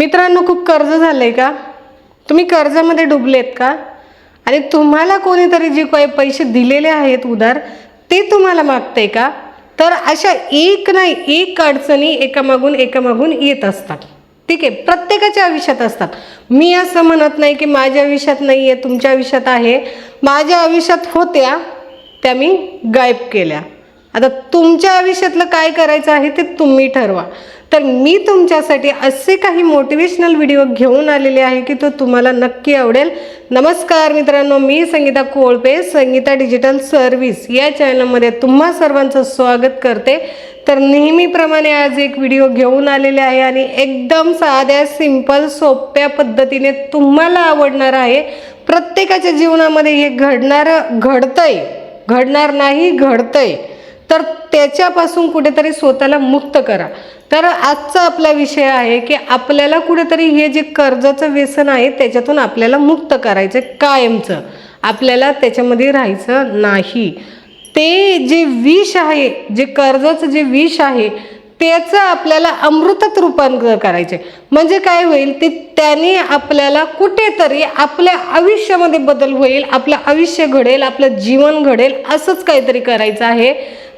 मित्रांनो खूप कर्ज झालंय का? तुम्ही कर्जामध्ये डुबलेत का? आणि तुम्हाला कोणीतरी जे काही पैसे दिलेले आहेत उधार ते तुम्हाला मागते का? तर अशा एक नाही एक अडचणी एकामागून एकामागून येत असतात. ठीक आहे? प्रत्येकाच्या आयुष्यात असतात. मी असं म्हणत नाही की माझ्या आयुष्यात नाही आहे तुमच्या आयुष्यात आहे. माझ्या आयुष्यात होत्या त्या मी गायब केल्या. आता तुमच्या आयुष्यातलं काय करायचं आहे ते तुम्ही ठरवा. तर मी तुमच्यासाठी असे काही मोटिवेशनल व्हिडिओ घेऊन आलेले आहे की तो तुम्हाला नक्की आवडेल. नमस्कार मित्रांनो मी संगीता कोळपे संगीता डिजिटल सर्व्हिस या चॅनलमध्ये तुम्हा सर्वांचं स्वागत करते. तर नेहमीप्रमाणे आज एक व्हिडिओ घेऊन आलेले आहे आणि एकदम साध्या सिंपल सोप्या पद्धतीने तुम्हाला आवडणार आहे. प्रत्येकाच्या जीवनामध्ये हे घडणारं घडतंय. घडणार नाही घडतंय. तर त्याच्यापासून कुठेतरी स्वतःला मुक्त करा. तर आजचा आपला विषय आहे की आपल्याला कुठेतरी हे जे कर्जाचं व्यसन आहे त्याच्यातून आपल्याला मुक्त करायचं कायमचं. आपल्याला त्याच्यामध्ये राहायचं नाही. ते जे विष आहे जे कर्जाचं जे विष आहे त्याचं आपल्याला अमृतात रूपांतर करायचे म्हणजे काय होईल ते त्याने आपल्याला कुठेतरी आपल्या आयुष्यामध्ये बदल होईल आपलं आयुष्य घडेल आपलं जीवन घडेल असंच काहीतरी करायचं आहे.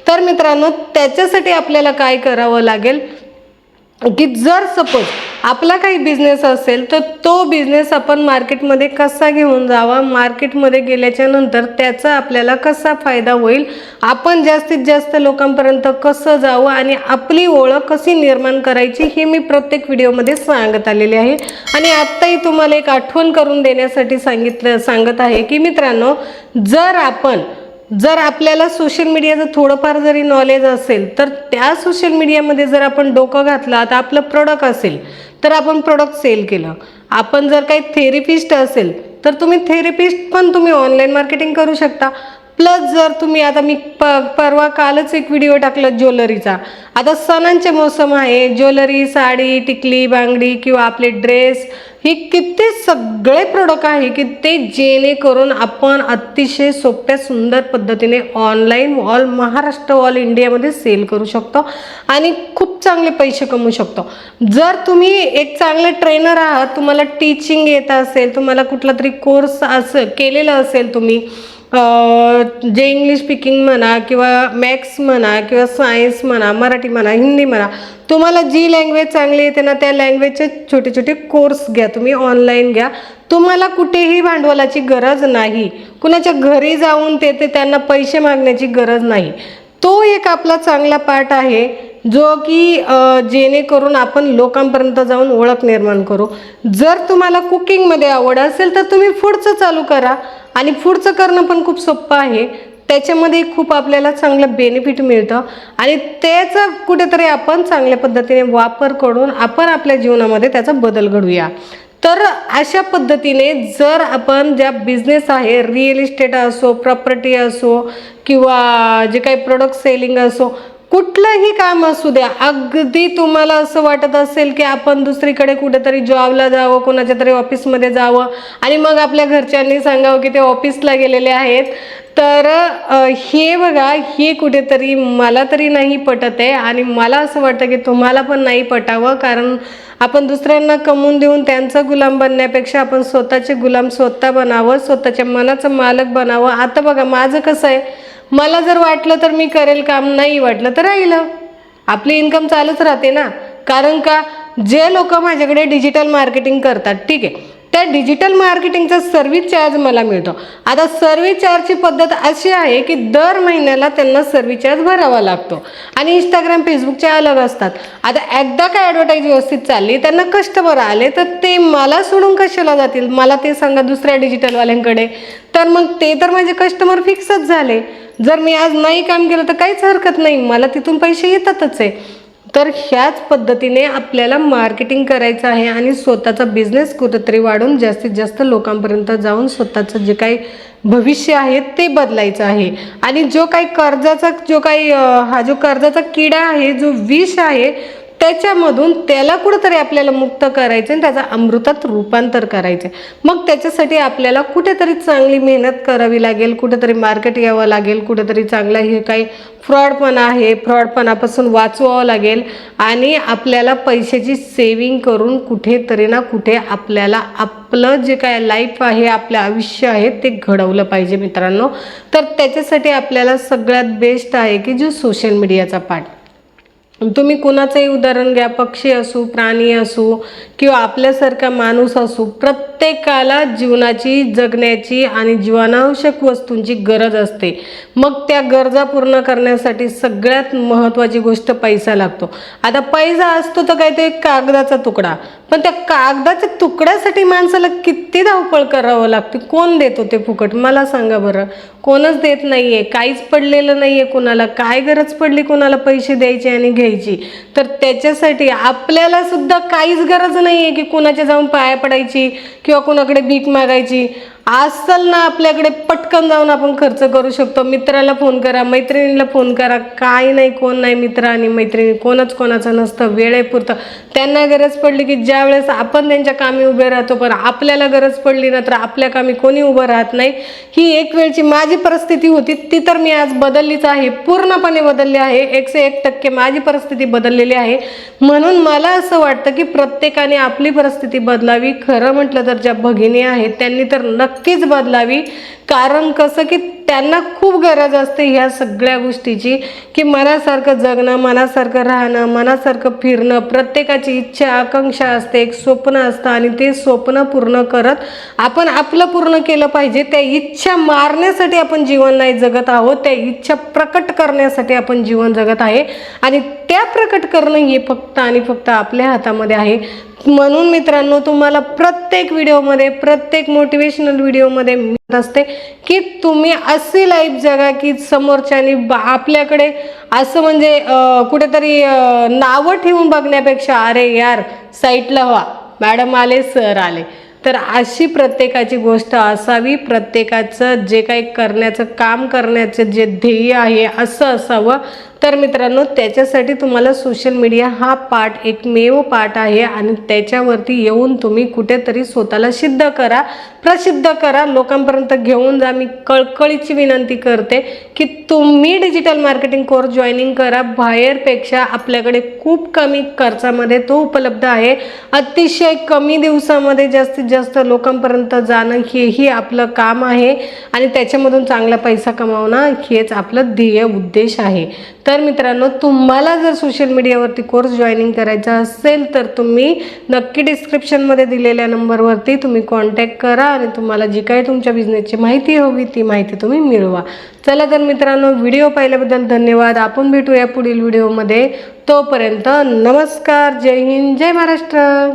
तर मित्रांनो त्याच्यासाठी आपल्याला काय करावं लागेल? की जर सपोज आपला काही बिझनेस असेल तर तो बिझनेस आपण मार्केटमध्ये कसा घेऊन जावा? मार्केटमध्ये गेल्याच्यानंतर त्याचा आपल्याला कसा फायदा होईल? आपण जास्तीत जास्त लोकांपर्यंत कसं जावं? आणि आपली ओळख कशी निर्माण करायची? हे मी प्रत्येक व्हिडिओमध्ये सांगत आलेले आहे. आणि आत्ताही तुम्हाला एक आठवण करून देण्यासाठी सांगितलं सांगत आहे की मित्रांनो जर आपण जर आपल्याला सोशल मीडियाचं थोडंफार जरी नॉलेज असेल तर त्या सोशल मीडियामध्ये जर आपण डोकं घातलं आता आपलं प्रोडक्ट असेल तर आपण प्रोडक्ट सेल केलं. आपण जर काही थेरपिस्ट असेल तर तुम्ही थेरपिस्ट पण तुम्ही ऑनलाईन मार्केटिंग करू शकता. प्लस जर तुम्ही आता मी प परवा कालच एक व्हिडिओ टाकला ज्वेलरीचा. आता सणांचे मोसम आहे ज्वेलरी साडी टिकली बांगडी किंवा आपले ड्रेस ही किती सगळे प्रोडक्ट आहे की ते जेणेकरून आपण अतिशय सोप्या सुंदर पद्धतीने ऑनलाईन ऑल महाराष्ट्र ऑल इंडियामध्ये सेल करू शकतो आणि खूप चांगले पैसे कमवू शकतो. जर तुम्ही एक चांगले ट्रेनर आहात तुम्हाला टीचिंग येत असेल तुम्हाला कुठला तरी कोर्स असं केलेला असेल तुम्ही जे इंग्लिश स्पीकिंग म्हणा किंवा मॅथ्स म्हणा किंवा सायन्स म्हणा मराठी म्हणा हिंदी म्हणा तुम्हाला जी लँग्वेज चांगली येते ना त्या लँग्वेजचे छोटे छोटे कोर्स घ्या. तुम्ही ऑनलाईन घ्या. तुम्हाला कुठेही भांडवलाची गरज नाही. कुणाच्या घरी जाऊन ते ते त्यांना पैसे मागण्याची गरज नाही. तो एक आपला चांगला पार्ट आहे. जो की जेणेकरून आपण लोकांपर्यंत जाऊन ओळख निर्माण करू. जर तुम्हाला कुकिंगमध्ये आवड असेल तर तुम्ही फूडचं चालू करा. आणि फूडचं करणं पण खूप सोपं आहे. त्याच्यामध्ये खूप आपल्याला चांगलं बेनिफिट मिळतं. आणि त्याचा कुठेतरी आपण चांगल्या पद्धतीने वापर करून आपण आपल्या जीवनामध्ये त्याचा बदल घडूया. तर अशा पद्धतीने जर आपण ज्या बिझनेस आहे रिअल इस्टेट असो प्रॉपर्टी असो किंवा जे काही प्रोडक्ट सेलिंग असो कुठलंही काम असू द्या अगदी तुम्हाला असं वाटत असेल की आपण दुसरीकडे कुठेतरी जॉबला जावं कोणाच्या तरी ऑफिसमध्ये जावं आणि मग आपल्या घरच्यांनी सांगावं की ते ऑफिसला गेलेले आहेत. तर हे बघा हे कुठेतरी मला तरी नाही पटत आहे आणि मला असं वाटतं की तुम्हाला पण नाही पटावं कारण आपण दुसऱ्यांना कमवून देऊन त्यांचा गुलाम बनण्यापेक्षा आपण स्वतःचे गुलाम स्वतः बनावं स्वतःच्या मनाचं मालक बनावं. आता बघा माझं कसं आहे मला जर वाटलं तर मी करेल काम नाही वाटलं तर राहिलं. आपली इन्कम चालूच राहते ना. कारण का जे लोक माझ्याकडे डिजिटल मार्केटिंग करतात ठीक आहे. त्या डिजिटल मार्केटिंगचा सर्व्हिस चार्ज मला मिळतो. आता सर्व्हिस चार्जची पद्धत अशी आहे की दर महिन्याला त्यांना सर्व्हिस चार्ज भरावा लागतो. आणि इंस्टाग्राम फेसबुकचे अलग असतात. आता एकदा काय ॲडव्हर्टाईज व्यवस्थित चालली त्यांना कस्टमर आले तर ते मला सोडून कशाला जातील? मला ते सांगा दुसऱ्या डिजिटलवाल्यांकडे तर मग ते तर माझे कस्टमर फिक्सच झाले. जर मी आज नाही काम केलं तर काहीच हरकत नाही. मला तिथून पैसे येतातच आहे. तर ह्याच पद्धतीने आपल्याला मार्केटिंग करायचं आहे आणि स्वतःचा बिझनेस कुठंतरी वाढून जास्तीत जास्त लोकांपर्यंत जाऊन स्वतःचं जे काही भविष्य आहे ते बदलायचं आहे. आणि जो काही कर्जाचा जो काही हा जो कर्जाचा किडा आहे जो विष आहे त्याच्यामधून त्याला कुठंतरी आपल्याला मुक्त करायचं आणि त्याचा अमृतात रूपांतर करायचं. मग त्याच्यासाठी आपल्याला कुठेतरी चांगली मेहनत करावी लागेल कुठेतरी मार्केट यावं लागेल कुठेतरी चांगला हे काही फ्रॉडपणा आहे फ्रॉडपणापासून वाचवावं लागेल आणि आपल्याला पैशाची सेविंग करून कुठेतरी ना कुठे आपल्याला आपलं जे काय लाईफ आहे आपलं आयुष्य आहे ते घडवलं पाहिजे मित्रांनो. तर त्याच्यासाठी आपल्याला सगळ्यात बेस्ट आहे की जो सोशल मीडियाचा पार्ट. तुम्ही कुणाचंही उदाहरण घ्या पक्षी असू प्राणी असू किंवा आपल्यासारखा माणूस असू प्रत्येकाला जीवनाची जगण्याची आणि जीवनावश्यक वस्तूंची गरज असते. मग त्या गरजा पूर्ण करण्यासाठी सगळ्यात महत्त्वाची गोष्ट पैसा लागतो. आता पैसा असतो तर काय ते एक कागदाचा तुकडा. पण त्या कागदाच्या तुकड्यासाठी माणसाला किती धावपळ करावं लागते? कोण देतो ते फुकट? मला सांगा बरं. कोणच देत नाहीये. काहीच पडलेलं नाहीये कुणाला. काय गरज पडली कुणाला पैसे द्यायचे आणि घ्यायची. तर त्याच्यासाठी आपल्याला सुद्धा काहीच गरज नाहीये की कुणाच्या जाऊन पाया पडायची किंवा कुणाकडे भीक मागायची. असल ना आपल्याकडे पटकन जाऊन आपण खर्च करू शकतो. मित्राला फोन करा मैत्रिणीला फोन करा. काय नाही कोण नाही मित्र आणि मैत्रिणी. कोणच कोणाचं नसतं. वेळेपुरतं त्यांना गरज पडली की ज्या वेळेस आपण त्यांच्या कामी उभे राहतो पण आपल्याला गरज पडली ना तर आपल्या कामी कोणी उभं राहत नाही. ही एक वेळची माझी परिस्थिती होती. ती तर मी आज बदललीच आहे. पूर्णपणे बदलली आहे. एकशे एक टक्के माझी परिस्थिती बदललेली आहे. म्हणून मला असं वाटतं की प्रत्येकाने आपली परिस्थिती बदलावी. खरं म्हटलं तर ज्या भगिनी आहेत त्यांनी तर नक्कीच बदलावी. कारण कसं की त्यांना खूप गरज असते ह्या सगळ्या गोष्टीची की मनासारखं जगणं मनासारखं राहणं मनासारखं फिरणं प्रत्येकाची इच्छा आकांक्षा असते एक स्वप्न असतं आणि ते स्वप्न पूर्ण करत आपण आपलं पूर्ण केलं पाहिजे. त्या इच्छा मारण्यासाठी आपण जीवन नाही जगत आहोत त्या इच्छा प्रकट करण्यासाठी आपण जीवन जगत आहे. आणि त्या प्रकट करणं हे फक्त आणि फक्त आपल्या हातामध्ये आहे. म्हणून मित्रांनो तुम्हाला प्रत्येक व्हिडिओमध्ये प्रत्येक मोटिवेशनल व्हिडिओमध्ये म्हणत असते की तुम्ही अशी लाईफ जगा की समोरच्यानी बा आपल्याकडे असं म्हणजे कुठेतरी नावं ठेवून बघण्यापेक्षा अरे यार साईटला व्हा. मॅडम आले सर आले. तर अशी प्रत्येकाची गोष्ट असावी. प्रत्येकाचं जे काही करण्याचं काम करण्याचं जे ध्येय आहे असं असावं. तर मित्रांनो त्याच्यासाठी तुम्हाला सोशल मीडिया हा पार्ट एकमेव पार्ट आहे आणि त्याच्यावरती येऊन तुम्ही कुठेतरी स्वतःला सिद्ध करा प्रसिद्ध करा. लोकांपर्यंत घेऊन जा. मी कळकळीची विनंती करते की तुम्ही डिजिटल मार्केटिंग कोर्स जॉईनिंग करा. बाहेरपेक्षा आपल्याकडे खूप कमी खर्चामध्ये तो उपलब्ध आहे. अतिशय कमी दिवसामध्ये जास्तीत जास्त लोकांपर्यंत जाणं हेही आपलं काम आहे आणि त्याच्यामधून चांगला पैसा कमावणं हेच आपलं ध्येय उद्देश आहे. तर मित्रांनो तुम्हाला जर सोशल मीडियावरती कोर्स जॉईनिंग करायचा असेल तर तुम्ही नक्की डिस्क्रिप्शनमध्ये दिलेल्या नंबरवरती तुम्ही कॉन्टॅक्ट करा आणि तुम्हाला जी काही तुमच्या बिझनेसची माहिती हवी ती माहिती तुम्ही मिळवा. चला तर मित्रांनो व्हिडिओ पाहिल्याबद्दल धन्यवाद. आपण भेटूया पुढील व्हिडिओमध्ये तोपर्यंत नमस्कार. जय हिंद. जय महाराष्ट्र.